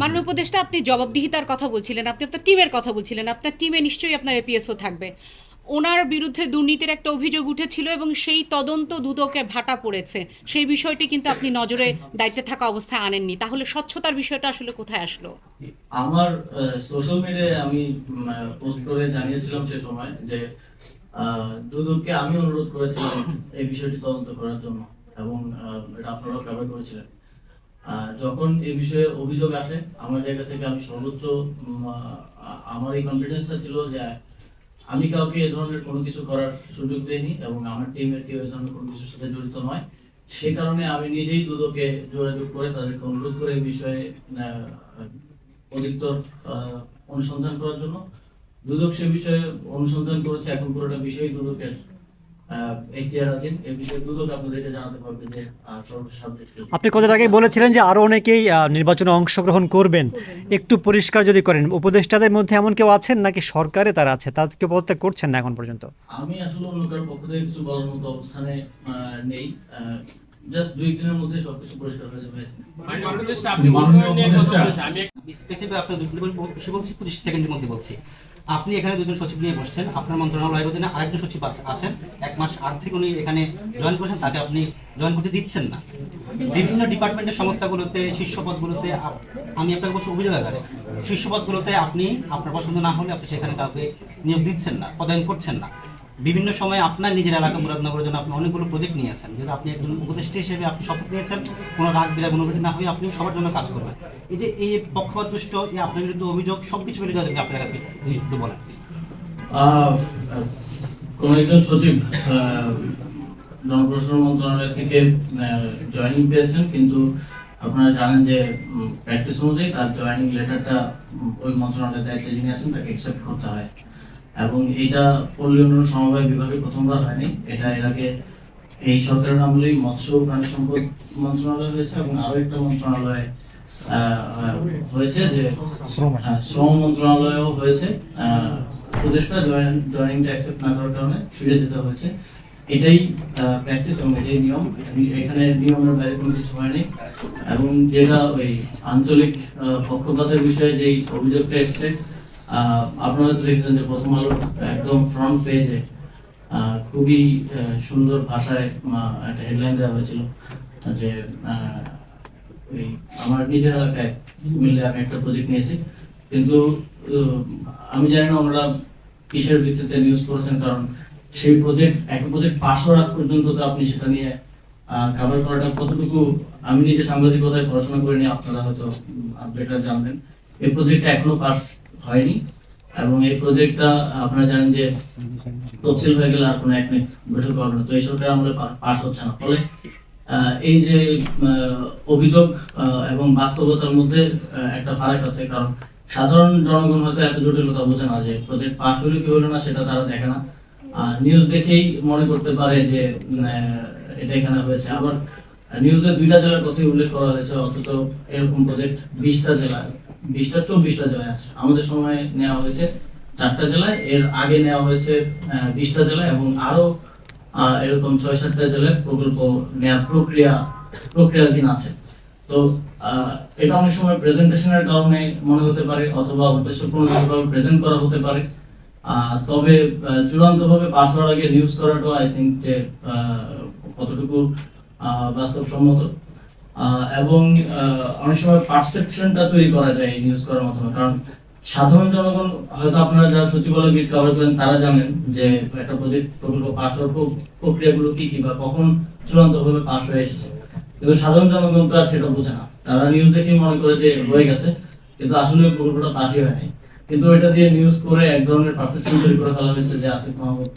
মাননীয় উপদেষ্টা আপনি জবাবদিহিতার কথা বলছিলেন আপনি আপনার টিমের কথা বলছিলেন আপনার টিমে নিশ্চয়ই আপনার এপিএসও থাকবে। ওনার বিরুদ্ধে দুর্নীতির একটা অভিযোগ উঠেছিল এবং সেই তদন্ত দুদকে ভাটা পড়েছে। সেই বিষয়টি কিন্তু আপনি নজরে দায়িত্বে থাকা অবস্থায় আনেননি। তাহলে স্বচ্ছতার বিষয়টা আসলে কোথায় আসলো? আমার সোশ্যাল মিডিয়ায় আমি পোস্ট করে জানিয়েছিলাম সে সময় যে দুদককে আমি অনুরোধ করেছিলাম এই বিষয়টি তদন্ত করার জন্য এবং এটা আপনারাও কভার করেছিলেন। যখন এই বিষয়ে অভিযোগ আসে, আমার জায়গা থেকে আমি সর্বোচ্চ আমার এই কনফিডেন্সটা ছিল যে আমি কাউকে এ ধরনের কোনো কিছু করার সুযোগ দেইনি এবং আমার টিমের কেউ এ ধরনের কোনো কিছুর সাথে জড়িত নয়। সে কারণে আমি নিজেই দুদকে যোগাযোগ করে তাদেরকে অনুরোধ করে এই বিষয়ে অধিকতর অনুসন্ধান করার জন্য। দুদক সে বিষয়ে অনুসন্ধান করেছে, এখন পুরোটা বিষয় দুদকের আপনি কদিন আগে বলেছিলেন যে আরও অনেকেই নির্বাচনে অংশগ্রহণ করবেন? একটু পরিষ্কার যদি করেন উপদেষ্টাদের মধ্যে এমন কেউ আছেন নাকি সরকারে তারা আছে? তাদেরকে পদত্যাগ করছেন না এখন পর্যন্ত? আমি আসলে অন্য কারোর পক্ষ থেকে কিছু বলার মতো অবস্থানে নেই। জাস্ট দুই দিনের মধ্যে সবকিছু পরিষ্কার হয়ে যাবে। আমি স্পেসিফিক আপনার দুটো বলছি বলছি পঁচিশ সেকেন্ডের মধ্যে বলছি। আপনি এখানে দুজন সচিব নিয়ে বসছেন, আপনার মন্ত্রণালয়ের অধীনে আরেকজন সচিব আছেন। এক মাস আর্থিক থেকে উনি এখানে জয়েন করেছেন, তাকে আপনি জয়েন করতে দিচ্ছেন না। বিভিন্ন ডিপার্টমেন্টের সংস্থাগুলোতে, শীর্ষপদগুলোতে আমি আপনাকে বলছি অভিযোগ আকারে, শীর্ষপদগুলোতে আপনি, আপনার পছন্দ না হলে আপনি সেখানে কাউকে নিয়োগ দিচ্ছেন না, পদায়ন করছেন না। বিভিন্ন সময় আপনার নিজের এলাকা মুরাদনগরের জন্য আপনি অনেকগুলো প্রজেক্ট নিয়েছেন যেহেতু আপনি একজন উপদেষ্টা হিসেবে আপনি শপথ নিয়েছেন, কোনো রাগ বিরাগ অনুভূতি না হয়ে আপনি সবার জন্য কাজ করবেন। এই যে এই পক্ষপাত দুষ্ট এই আপনার বিরুদ্ধে অভিযোগ সব কিছু মিলে যাবে আপনার কাছে। জি, একটু বলেন। একজন সচিব জনপ্রশাসন মন্ত্রণালয় থেকে জয়েনিং পেয়েছেন, কিন্তু আপনারা জানেন যে প্র্যাকটিস অনুযায়ী তার জয়েনিং লেটারটা ওই মন্ত্রণালয়ের দায়িত্বে যিনি আছেন তাকে অ্যাকসেপ্ট করতে হয়। এবং এটা পল্লী উন্নয়ন সমবায় বিভাগে প্রথমবার হয়নি। এটা এর আগে এই সরকারের আমলেই মৎস্য প্রাণী সম্পদ মন্ত্রণালয় হয়েছে এবং আরও একটা মন্ত্রণালয় হয়েছে যে হ্যাঁ, শ্রম মন্ত্রণালয়ও হয়েছে। উপদেষ্টা জয়েনিংটা অ্যাকসেপ্ট না করার কারণে ফিরে যেতে হয়েছে। এটাই প্র্যাকটিস এবং এটাই নিয়ম। এখানে নিয়মের বাইরে কোনো কিছু হয়নি। এবং যেটা ওই আঞ্চলিক পক্ষপাতের বিষয়ে যেই অভিযোগটা এসছে আপনারা হয়তো দেখেছেন যে প্রথম আলোর একদম ফ্রন্ট পেজে খুবই সুন্দর ভাষায় একটা হেডলাইন দেওয়া হয়েছিল, যে আমার নিজের এলাকায় মিলে আমি একটা প্রজেক্ট নিয়েছি। কিন্তু আমি জানি না ওনারা কিসের ভিত্তিতে নিউজ করেছেন, কারণ সেই প্রজেক্ট একটা প্রজেক্ট পাশ আগ পর্যন্ত তো আপনি সেটা নিয়ে কাভার করাটা কতটুকু, আমি নিজে সাংবাদিকতায় পড়াশোনা করিনি, আপনারা হয়তো বেটার জানবেন। এই প্রজেক্টটা এখনও পাস হয়নি। এবং এই প্রজেক্টটা আপনারা জানেন যে তফসিল হয়ে গেলে আর কোনো এক বৈঠক হবে না। তো এই সরকার আমলে পাস হচ্ছে না। ফলে এই যে অভিযোগ এবং বাস্তবতার মধ্যে একটা ফারাক আছে। কারণ সাধারণ জনগণ হয়তো এত জটিলতা বোঝে না যে প্রজেক্ট পাশ হলো কি হলো না সেটা তারা দেখে না। নিউজ দেখেই মনে করতে পারে যে এটা এখানে হয়েছে। আবার নিউজে দুইটা জেলার কথাই উল্লেখ করা হয়েছে। অথচ এরকম প্রজেক্ট বিশটা জেলায় বিশটা, চব্বিশটা জেলায় আছে। আমাদের সময় নেওয়া হয়েছে চারটা জেলায়, এর আগে নেওয়া হয়েছে বিশটা জেলায় এবং আরও এরকম ছয় সাতটা জেলায় প্রকল্প নেওয়ার প্রক্রিয়া, প্রক্রিয়াধীন আছে। তো এটা অনেক সময় প্রেজেন্টেশনের কারণে মনে হতে পারে অথবা উদ্দেশ্যপূর্ণভাবে প্রেজেন্ট করা হতে পারে। তবে চূড়ান্তভাবে পাস হওয়ার আগে নিউজ করাটাও আই থিঙ্ক যে কতটুকু বাস্তবসম্মত। এবং অনেক সময় পারসেপশনটা তৈরি করা যায় এই নিউজ করার মাধ্যমে। কারণ সাধারণ জনগণ, হয়তো আপনারা যারা সচিবালয় বিট কভার করেন তারা জানেন যে একটা প্রজেক্ট প্রকল্প পাস হওয়ার প্রক্রিয়াগুলো কি কি বা কখন চূড়ান্তভাবে পাস হয়ে এসেছে। কিন্তু সাধারণ জনগণ তো আর সেটা বোঝে না। তারা নিউজ দেখে মনে করে যে হয়ে গেছে, কিন্তু আসলে ওই প্রকল্পটা পাসই হয়নি। কিন্তু এটা দিয়ে নিউজ করে এক ধরনের পারসেপশন তৈরি করে ফেলা হয়েছে যে আসিফ মাহমুদ